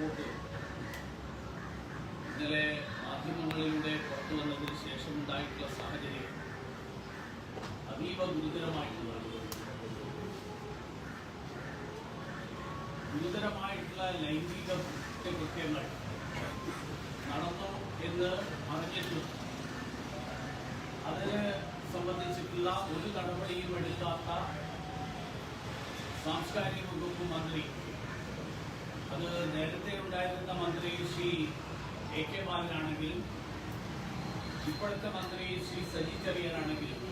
Report ഇന്നലെ മാധ്യമങ്ങളിലൂടെ പുറത്തു വന്നതിന് ശേഷം ഉണ്ടായിട്ടുള്ള സാഹചര്യം അതീവ ഗുരുതരമായിട്ടുള്ളതാണ് ഗുരുതരമായിട്ടുള്ള ലൈംഗിക കുറ്റകൃത്യങ്ങൾ നടന്നു എന്ന് അറിഞ്ഞിട്ടും അതിന് സംബന്ധിച്ചിട്ടുള്ള ഒരു നടപടിയും എടുക്കാത്ത സാംസ്കാരിക വകുപ്പ് മന്ത്രി അത് നേരത്തെ ഉണ്ടായിരുന്ന മന്ത്രി ശ്രീ എ കെ ബാലനാണെങ്കിലും ഇപ്പോഴത്തെ മന്ത്രി ശ്രീ സജി ചെറിയനാണെങ്കിലും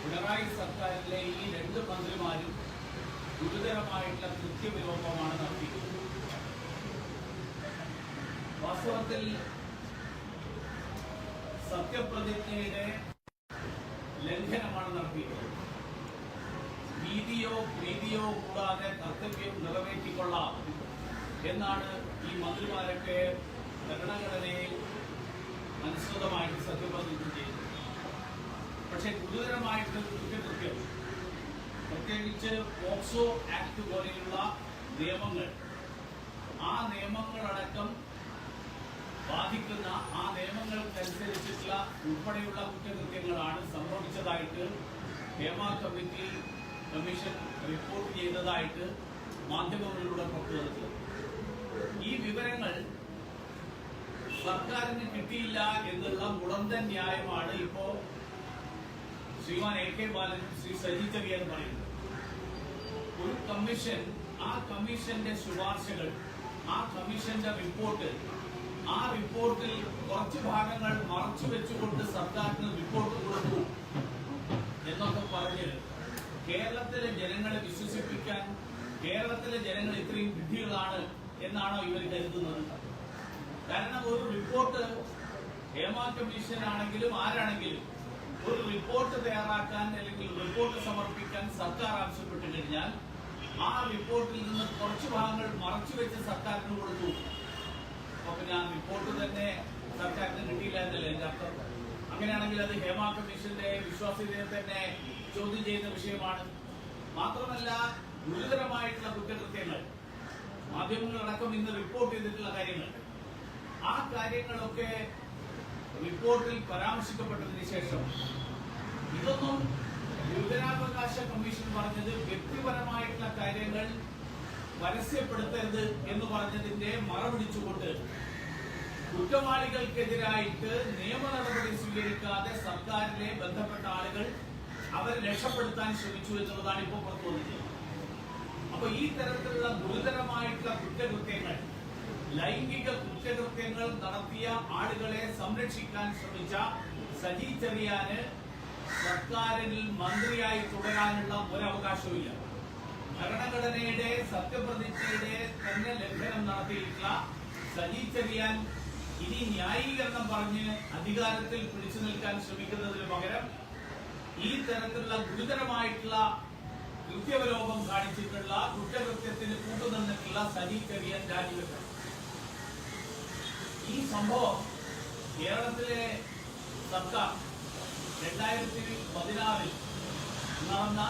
പിണറായി സർക്കാരിലെ ഈ രണ്ട് മന്ത്രിമാരും ഗുരുതരമായിട്ടുള്ള കൃത്യവിലോപമാണ് നടത്തിയത് വാസ്തവത്തിൽ സത്യപ്രതിജ്ഞയുടെ ലംഘനമാണ് നടത്തിയത് ഭീതിയോ പ്രീതിയോ കൂടാതെ കർത്തവ്യം നിറവേറ്റിക്കൊള്ളാം എന്നാണ് ഈ മന്ത്രിമാരൊക്കെ ഭരണഘടനയിൽ അനുസൃതമായിട്ട് സത്യപ്രതിജ്ഞ ചെയ്തത് പക്ഷേ ഗുരുതരമായിട്ടുള്ള കുറ്റകൃത്യം പ്രത്യേകിച്ച് പോക്സോ ആക്ട് പോലെയുള്ള നിയമങ്ങൾ ആ നിയമങ്ങളടക്കം ബാധിക്കുന്ന ആ നിയമങ്ങൾക്കനുസരിച്ചിട്ടുള്ള ഉൾപ്പെടെയുള്ള കുറ്റകൃത്യങ്ങളാണ് സംഭവിച്ചതായിട്ട് ഹേമ കമ്മിറ്റി കമ്മീഷൻ റിപ്പോർട്ട് ചെയ്തതായിട്ട് മാധ്യമങ്ങളിലൂടെ പുറത്തുവന്നത് ഈ വിവരങ്ങൾ സർക്കാരിന് കിട്ടിയില്ല എന്നുള്ള മുടന്തൻ ന്യായമാണ് ഇപ്പോ ശ്രീമാൻ എ കെ ബാലൻ ശ്രീ സജി എന്ന് പറയുന്നത്. ഒരു കമ്മീഷൻ ആ കമ്മീഷന്റെ ശുപാർശകൾ ആ കമ്മീഷന്റെ റിപ്പോർട്ട് ആ റിപ്പോർട്ടിൽ കുറച്ച് ഭാഗങ്ങൾ മറച്ചു വെച്ചുകൊണ്ട് സർക്കാരിന് റിപ്പോർട്ട് കൊടുത്തു എന്നൊക്കെ പറഞ്ഞ് വിശ്വസിപ്പിക്കാൻ കേരളത്തിലെ ജനങ്ങൾ ഇത്രയും വിഡ്ഢികളാണ് എന്നാണോ ഇവർ കരുതുന്നത്? കാരണം ഒരു റിപ്പോർട്ട് ഹേമ കമ്മീഷൻ ആണെങ്കിലും ആരാണെങ്കിലും ഒരു റിപ്പോർട്ട് തയ്യാറാക്കാൻ അല്ലെങ്കിൽ റിപ്പോർട്ട് സമർപ്പിക്കാൻ സർക്കാർ ആവശ്യപ്പെട്ടു കഴിഞ്ഞാൽ ആ റിപ്പോർട്ടിൽ നിന്ന് കുറച്ച് ഭാഗങ്ങൾ മറച്ചു വെച്ച് സർക്കാരിന് കൊടുത്തു. അപ്പൊ പിന്നെ ആ റിപ്പോർട്ട് തന്നെ സർക്കാരിന് കിട്ടിയില്ല എന്നല്ലേ എന്റെ അർത്ഥം? അങ്ങനെയാണെങ്കിൽ അത് ഹേമ കമ്മീഷന്റെ വിശ്വാസ്യതയെ തന്നെ ചോദ്യം ചെയ്യുന്ന വിഷയമാണ്. മാത്രമല്ല ഗുരുതരമായിട്ടുള്ള കുറ്റകൃത്യങ്ങൾ. മാധ്യമങ്ങളടക്കം ഇന്ന് റിപ്പോർട്ട് ചെയ്തിട്ടുള്ള കാര്യങ്ങൾ. ആ കാര്യങ്ങളൊക്കെ റിപ്പോർട്ടിൽ പരാമർശിക്കപ്പെട്ടതിന് ശേഷം ഇതൊന്നും വിവരാവകാശ കമ്മീഷൻ പറഞ്ഞത് വ്യക്തിപരമായിട്ടുള്ള കാര്യങ്ങൾ പരസ്യപ്പെടുത്തരുത് എന്ന് പറഞ്ഞതിന്റെ മറപിടിച്ചുകൊണ്ട് കുറ്റവാളികൾക്കെതിരായിട്ട് നിയമ നടപടി സ്വീകരിക്കാതെ സർക്കാരിലെ ബന്ധപ്പെട്ട ആളുകൾ അവരെ രക്ഷപ്പെടുത്താൻ ശ്രമിച്ചു എന്നുള്ളതാണ് ഇപ്പോൾ പുറത്തു വന്നത് അപ്പൊ ഈ തരത്തിലുള്ള ഗുരുതരമായിട്ടുള്ള കുറ്റകൃത്യങ്ങൾ ലൈംഗിക കുറ്റകൃത്യങ്ങൾ നടത്തിയ ആളുകളെ സംരക്ഷിക്കാൻ ശ്രമിച്ച സജി ചെറിയാന് സർക്കാരിൽ മന്ത്രിയായി തുടരാനുള്ള ഒരവകാശവുമില്ല. ഭരണഘടനയുടെ സത്യപ്രതിജ്ഞയുടെ തന്നെ ലംഘനം നടത്തിയിട്ടുള്ള സജി ചെറിയാൻ ഇനി ന്യായീകരണം പറഞ്ഞ് അധികാരത്തിൽ പിടിച്ചു നിൽക്കാൻ ശ്രമിക്കുന്നതിന് പകരം ഈ തരത്തിലുള്ള ഗുരുതരമായിട്ടുള്ള കൃത്യമലോപം കാണിച്ചിട്ടുള്ള കുറ്റകൃത്യത്തിന് കൂട്ടുനിന്നിട്ടുള്ള സജി ചെറിയാൻ രാജിവെക്കണം ഈ സംഭവം കേരളത്തിലെ സർക്കാർ രണ്ടായിരത്തി പതിനാറിൽ നടന്ന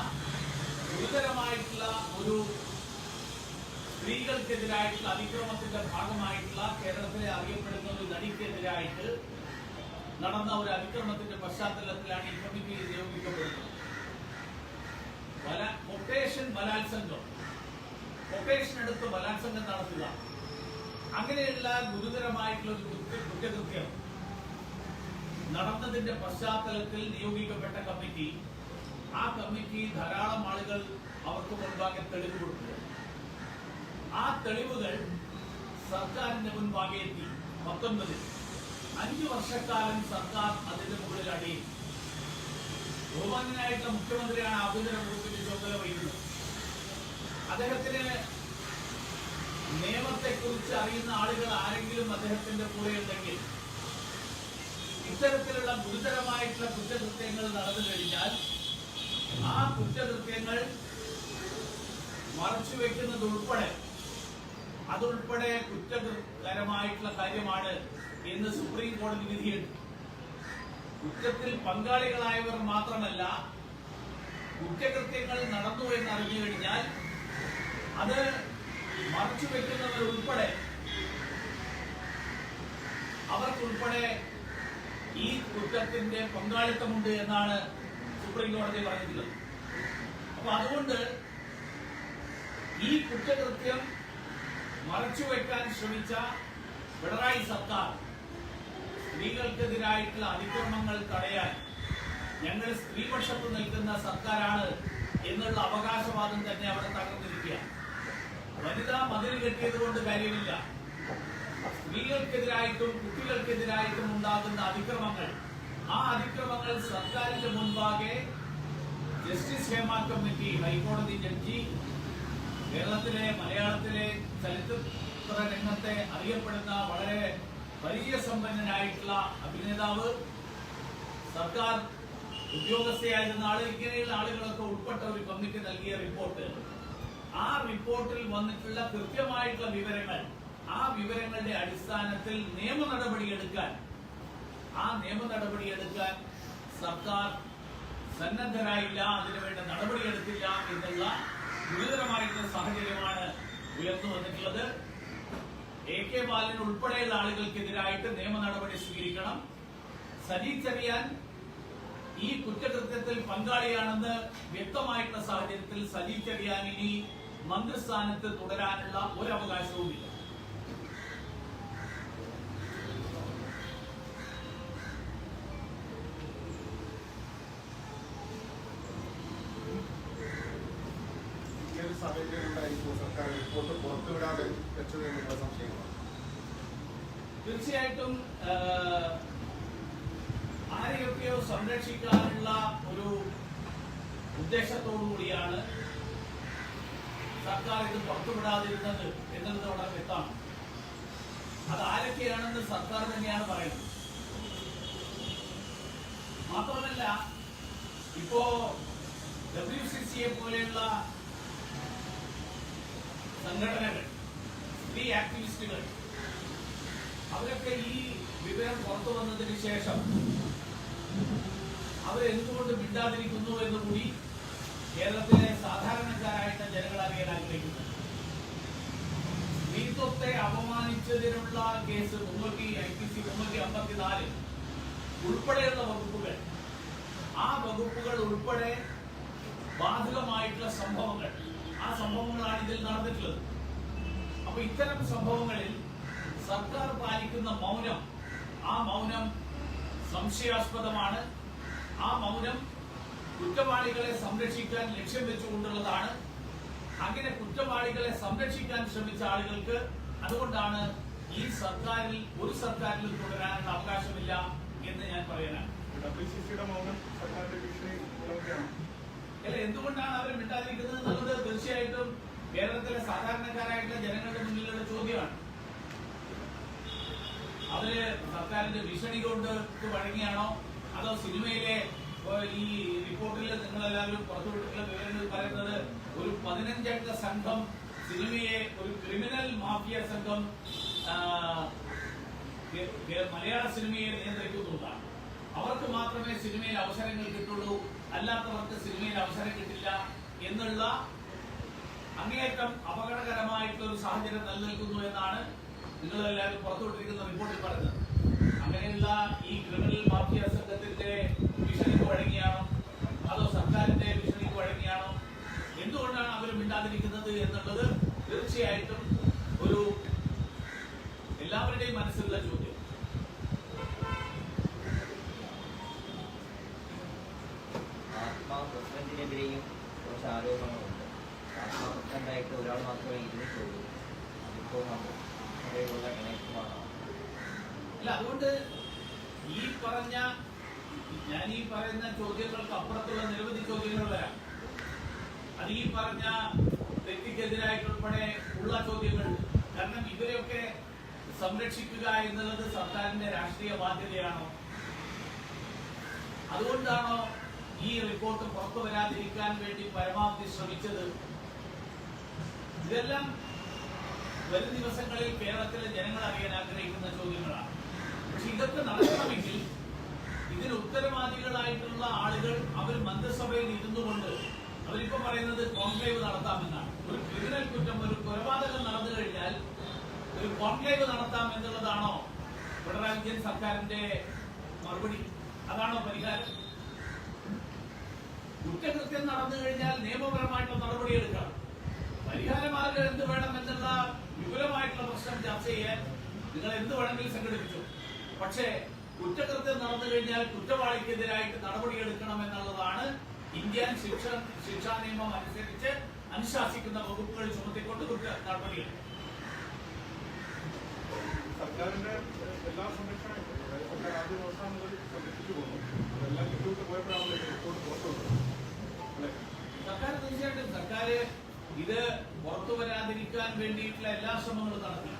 ഗുരുതരമായിട്ടുള്ള ഒരു സ്ത്രീകൾക്കെതിരായിട്ടുള്ള അതിക്രമത്തിന്റെ ഭാഗമായിട്ടുള്ള കേരളത്തിലെ അറിയപ്പെടുന്ന ഒരു നടിക്കെതിരായിട്ട് നടന്ന ഒരു അതിക്രമത്തിന്റെ പശ്ചാത്തലത്തിലാണ് ഈ കമ്മിറ്റി നിയോഗിക്കപ്പെടുന്നത്. എടുത്ത് ബലാത്സംഗം നടത്തുക. അങ്ങനെയുള്ള ഗുരുതരമായിട്ടുള്ള ഒരു കുറ്റ- കുറ്റകൃത്യം നടന്നതിന്റെ പശ്ചാത്തലത്തിൽ നിയോഗിക്കപ്പെട്ട കമ്മിറ്റി ആ കമ്മിറ്റി ധാരാളം ആളുകൾ അവർക്ക് മുൻപാകെ തെളിവ് കൊടുത്തു ആ തെളിവുകൾ സർക്കാരിന്റെ മുൻപാകെ എത്തി. പത്തൊൻപതിൽ അഞ്ചു വർഷക്കാലം സർക്കാർ അതിന്റെ മുകളിൽ അടിയും ബഹുമാനായിട്ടുള്ള മുഖ്യമന്ത്രിയാണ് ആഭ്യന്തര വകുപ്പിന്റെ ചുമതല വഹിക്കുന്നത് അദ്ദേഹത്തിന് നിയമത്തെക്കുറിച്ച് അറിയുന്ന ആളുകൾ ആരെങ്കിലും അദ്ദേഹത്തിന്റെ കൂടെ ഉണ്ടെങ്കിൽ ഇത്തരത്തിലുള്ള ഗുരുതരമായിട്ടുള്ള കുറ്റകൃത്യങ്ങൾ നടന്നു കഴിഞ്ഞാൽ ആ കുറ്റകൃത്യങ്ങൾ മറച്ചുവെക്കുന്നത് ഉൾപ്പെടെ അതുൾപ്പെടെ കുറ്റകരമായിട്ടുള്ള കാര്യമാണ് എന്ന് സുപ്രീം കോടതി വിധിയുണ്ട് കുറ്റത്തിൽ പങ്കാളികളായവർ മാത്രമല്ല കുറ്റകൃത്യങ്ങൾ നടന്നു എന്ന് അറിഞ്ഞു കഴിഞ്ഞാൽ അത് മറച്ചു വെക്കുന്നവർ അവർക്കുൾപ്പെടെ ഈ കുറ്റത്തിന്റെ പങ്കാളിത്തമുണ്ട് എന്നാണ് സുപ്രീം കോടതി പറഞ്ഞിട്ടുള്ളത് അപ്പൊ അതുകൊണ്ട് ഈ കുറ്റകൃത്യം മറച്ചുവെക്കാൻ ശ്രമിച്ച പിണറായി സർക്കാർ സ്ത്രീകൾക്കെതിരായിട്ടുള്ള അതിക്രമങ്ങൾ തടയാൻ ഞങ്ങൾ സ്ത്രീപക്ഷത്ത് നിൽക്കുന്ന സർക്കാരാണ് എന്നുള്ള അവകാശവാദം തന്നെ അവിടെ തകർന്നിരിക്കുക. വനിതാ മതിൽ കെട്ടിയത് കൊണ്ട് കാര്യമില്ല. സ്ത്രീകൾക്കെതിരായിട്ടും കുട്ടികൾക്കെതിരായിട്ടും ഉണ്ടാകുന്ന അതിക്രമങ്ങൾ. ആ അതിക്രമങ്ങൾ സർക്കാരിന്റെ മുൻപാകെ ജസ്റ്റിസ് ഹേമ കമ്മിറ്റി ഹൈക്കോടതി ജഡ്ജി കേരളത്തിലെ മലയാളത്തിലെ ചലച്ചിത്ര രംഗത്തെ അറിയപ്പെടുന്ന വളരെ പരിചയസമ്പന്നനായിട്ടുള്ള അഭിനേതാവ് സർക്കാർ ഉദ്യോഗസ്ഥയായിരുന്ന ആളുകൾ ഇങ്ങനെയുള്ള ആളുകളൊക്കെ ഉൾപ്പെട്ട ഒരു കമ്മിറ്റി നൽകിയ റിപ്പോർട്ട് ആ റിപ്പോർട്ടിൽ വന്നിട്ടുള്ള കൃത്യമായിട്ടുള്ള വിവരങ്ങൾ ആ വിവരങ്ങളുടെ അടിസ്ഥാനത്തിൽ നിയമ നടപടിയെടുക്കാൻ ആ നിയമ നടപടിയെടുക്കാൻ സർക്കാർ സന്നദ്ധരായില്ല അതിനുവേണ്ട നടപടിയെടുത്തില്ല എന്നുള്ള ഗുരുതരമായിട്ടുള്ള സാഹചര്യമാണ് ഉയർന്നു വന്നിട്ടുള്ളത്. എ കെ ബാലൻ ഉൾപ്പെടെയുള്ള ആളുകൾക്കെതിരായിട്ട് നിയമ നടപടി സ്വീകരിക്കണം. സജി ചെറിയാൻ ഈ കുറ്റകൃത്യത്തിൽ പങ്കാളിയാണെന്ന് വ്യക്തമായിട്ടുള്ള സാഹചര്യത്തിൽ സജീവ് ചെറിയാൻ ഇനി മന്ത്രിസ്ഥാനത്ത് തുടരാനുള്ള ഒരു അവകാശവുമില്ല ഈ ഒരു സാഹചര്യം ഉണ്ടായിരിക്കും സർക്കാർ റിപ്പോർട്ട് പുറത്തുവിടാതെ വെച്ചത് എന്നുള്ള സംശയമാണ് തീർച്ചയായിട്ടും ആഹ്, ആരെയൊക്കെയോ സംരക്ഷിക്കാനുള്ള ഒരു ഉദ്ദേശത്തോടുകൂടിയാണ് സർക്കാർ ഇത് പുറത്തുവിടാതിരുന്നത് എന്നുള്ളത് വളരെ വ്യക്തമാണ്. അത് ആരൊക്കെയാണെന്ന് സർക്കാർ തന്നെയാണ് പറയുന്നത്. മാത്രമല്ല ഇപ്പോ ഡബ്ല്യു സി സിയെ പോലെയുള്ള സംഘടനകൾ സ്ത്രീ ആക്ടിവിസ്റ്റുകൾ അവരൊക്കെ ഈ വിവരം പുറത്തു വന്നതിന് ശേഷം അവരെന്തുകൊണ്ട് മിണ്ടാതിരിക്കുന്നു എന്ന് കൂടി കേരളത്തിലെ സാധാരണക്കാരായിട്ട് ജനങ്ങൾ അറിയാൻ ആഗ്രഹിക്കുന്നു സ്ത്രീത്വത്തെ അപമാനിച്ചതിനുള്ള കേസ് മുന്നൂറ്റി ഐ പി സി മുന്നൂറ്റി അമ്പത്തിനാല് ഉൾപ്പെടെയുള്ള വകുപ്പുകൾ. ആ വകുപ്പുകൾ ഉൾപ്പെടെ ബാധകമായിട്ടുള്ള സംഭവങ്ങൾ. ആ സംഭവങ്ങളാണ് ഇതിൽ നടന്നിട്ടുള്ളത്. അപ്പൊ ഇത്തരം സംഭവങ്ങളിൽ സർക്കാർ പാലിക്കുന്ന മൗനം ആ മൗനം സംശയാസ്പദമാണ്. ആ മൗനം കുറ്റവാളികളെ സംരക്ഷിക്കാൻ ലക്ഷ്യം വെച്ചുകൊണ്ടുള്ളതാണ്. അങ്ങനെ കുറ്റവാളികളെ സംരക്ഷിക്കാൻ ശ്രമിച്ച ആളുകൾക്ക് അതുകൊണ്ടാണ് ഈ സർക്കാരിൽ ഒരു സർക്കാരിലും തുടരാനുള്ള അവകാശമില്ല എന്ന് ഞാൻ പറയാനാണ്. അല്ല എന്തുകൊണ്ടാണ് അവർ മിണ്ടാതിരിക്കുന്നത് എന്നുള്ളത് തീർച്ചയായിട്ടും കേരളത്തിലെ സാധാരണക്കാരായിട്ടുള്ള ജനങ്ങളുടെ മുന്നിലുള്ള ചോദ്യമാണ്. അവർ സർക്കാരിന്റെ ഭീഷണി കൊണ്ട് വഴങ്ങിയാണോ? അതോ സിനിമയിലെ ഈ റിപ്പോർട്ടിൽ നിങ്ങളെല്ലാവരും പുറത്തുവിട്ടിട്ടുള്ള വിവരങ്ങൾ പറയുന്നത് ഒരു പതിനഞ്ചംഗ സംഘം സിനിമയെ ഒരു ക്രിമിനൽ മാഫിയ സംഘം മലയാള സിനിമയെ നിയന്ത്രിക്കുന്നുണ്ടാണ് അവർക്ക് മാത്രമേ സിനിമയിൽ അവസരങ്ങൾ കിട്ടുള്ളൂ അല്ലാത്തവർക്ക് സിനിമയിൽ അവസരം കിട്ടില്ല എന്നുള്ള അങ്ങേയറ്റം അപകടകരമായിട്ടുള്ള ഒരു സാഹചര്യം നിലനിൽക്കുന്നു എന്നാണ് നിങ്ങളെല്ലാവരും പുറത്തുവിട്ടിരിക്കുന്ന റിപ്പോർട്ടിൽ പറയുന്നത് അങ്ങനെയുള്ള ഈ ക്രിമിനൽ മാഫിയ സംഘത്തിന്റെ ഭീഷണിക്ക് വഴങ്ങിയാണോ അതോ സർക്കാരിന്റെ ഭീഷണിക്ക് വഴങ്ങിയാണോ എന്തുകൊണ്ടാണ് അവർ മിണ്ടാതിരിക്കുന്നത് എന്നുള്ളത് തീർച്ചയായിട്ടും ഒരു എല്ലാവരുടെയും മനസ്സിലുള്ള ചോദ്യം ആത്മാ പ്രസിഡന്റിനെതിരെയും കുറച്ച് ആരോപണങ്ങളുണ്ട് പ്രസിഡന്റായിട്ട് ഒരാൾ മാത്രമേ ഇരുന്നിട്ടുള്ളൂ അതിപ്പോൾ അതേപോലെ ഇണക്കുമാണോ അല്ല അതുകൊണ്ട് ഈ പറഞ്ഞ ഞാൻ ഈ പറയുന്ന ചോദ്യങ്ങൾക്ക് അപ്പുറത്തുള്ള നിരവധി ചോദ്യങ്ങൾ വരാം. അത് ഈ പറഞ്ഞ വ്യക്തിക്കെതിരായിട്ടുൾപ്പെടെ ഉള്ള ചോദ്യങ്ങൾ. കാരണം ഇവരെയൊക്കെ സംരക്ഷിക്കുക എന്നുള്ളത് സർക്കാരിന്റെ രാഷ്ട്രീയ ബാധ്യതയാണോ? അതുകൊണ്ടാണോ ഈ റിപ്പോർട്ട് പുറത്തു വരാതിരിക്കാൻ വേണ്ടി പരമാവധി ശ്രമിച്ചത്? ഇതെല്ലാം വരും ദിവസങ്ങളിൽ കേരളത്തിലെ ജനങ്ങൾ അറിയാൻ ആഗ്രഹിക്കുന്ന ചോദ്യങ്ങളാണ്. പക്ഷെ ഇതൊക്കെ നടക്കണമെങ്കിൽ ഇതിന് ഉത്തരവാദികളായിട്ടുള്ള ആളുകൾ അവർ മന്ത്രിസഭയിൽ ഇരുന്നുകൊണ്ട് അവരിപ്പോ പറയുന്നത് കോൺക്ലേവ് നടത്താമെന്നാണ്. ഒരു ക്രിമിനൽ കുറ്റം ഒരു കൊലപാതകം നടന്നു കഴിഞ്ഞാൽ ഒരു കോൺക്ലേവ് നടത്താം എന്നുള്ളതാണോ പിണറായി സർക്കാരിന്റെ മറുപടി? അതാണോ പരിഹാരം? കുറ്റകൃത്യം നടന്നു കഴിഞ്ഞാൽ നിയമപരമായിട്ടുള്ള നടപടിയെടുക്കണം. പരിഹാരമാർഗം എന്ത് വേണം എന്നുള്ള വിപുലമായിട്ടുള്ള പ്രശ്നം ചർച്ച ചെയ്യാൻ നിങ്ങൾ എന്ത് വേണമെങ്കിലും സംഘടിപ്പിച്ചു. പക്ഷേ കുറ്റകൃത്യം നടന്നു കഴിഞ്ഞാൽ കുറ്റവാളിക്കെതിരായിട്ട് നടപടിയെടുക്കണം എന്നുള്ളതാണ് ഇന്ത്യൻ ശിക്ഷ ശിക്ഷാ നിയമം അനുസരിച്ച് അനുശാസിക്കുന്ന വകുപ്പുകൾ ചുമത്തിക്കൊണ്ട് കുറ്റ സർക്കാരിന്റെ എല്ലാ സംരക്ഷണ സർക്കാർ ആദ്യം അവസാനം മുതൽ സംരക്ഷിച്ചു പോകുന്നു. അതെല്ലാം കിട്ടിയിട്ട് പോയപ്പോഴാണ് റിപ്പോർട്ട് ഇല്ലാതിരിക്കാൻ വേണ്ടിയിട്ടുള്ള എല്ലാ ശ്രമങ്ങളും നടത്തി.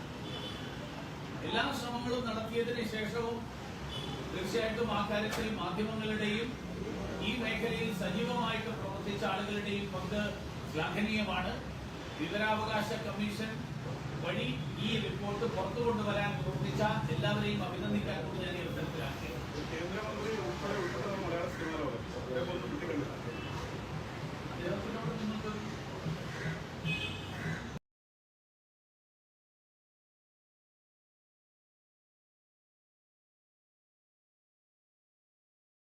എല്ലാ ശ്രമങ്ങളും നടത്തിയതിനു ശേഷവും തീർച്ചയായിട്ടും ആ കാര്യത്തിൽ മാധ്യമങ്ങളുടെയും ഈ മേഖലയിൽ സജീവമായിട്ട് പ്രവർത്തിച്ച ആളുകളുടെയും പങ്ക് ശ്ലാഘനീയമാണ് വിവരാവകാശ കമ്മീഷൻ വഴി ഈ റിപ്പോർട്ട് പുറത്തു കൊണ്ടുവരാൻ പ്രവർത്തിച്ച എല്ലാവരെയും അഭിനന്ദിക്കാൻ കൂടി ഞാൻ ഈ അവസരത്തിലാക്കിയത് അദ്ദേഹത്തിനോട് നിങ്ങൾക്ക്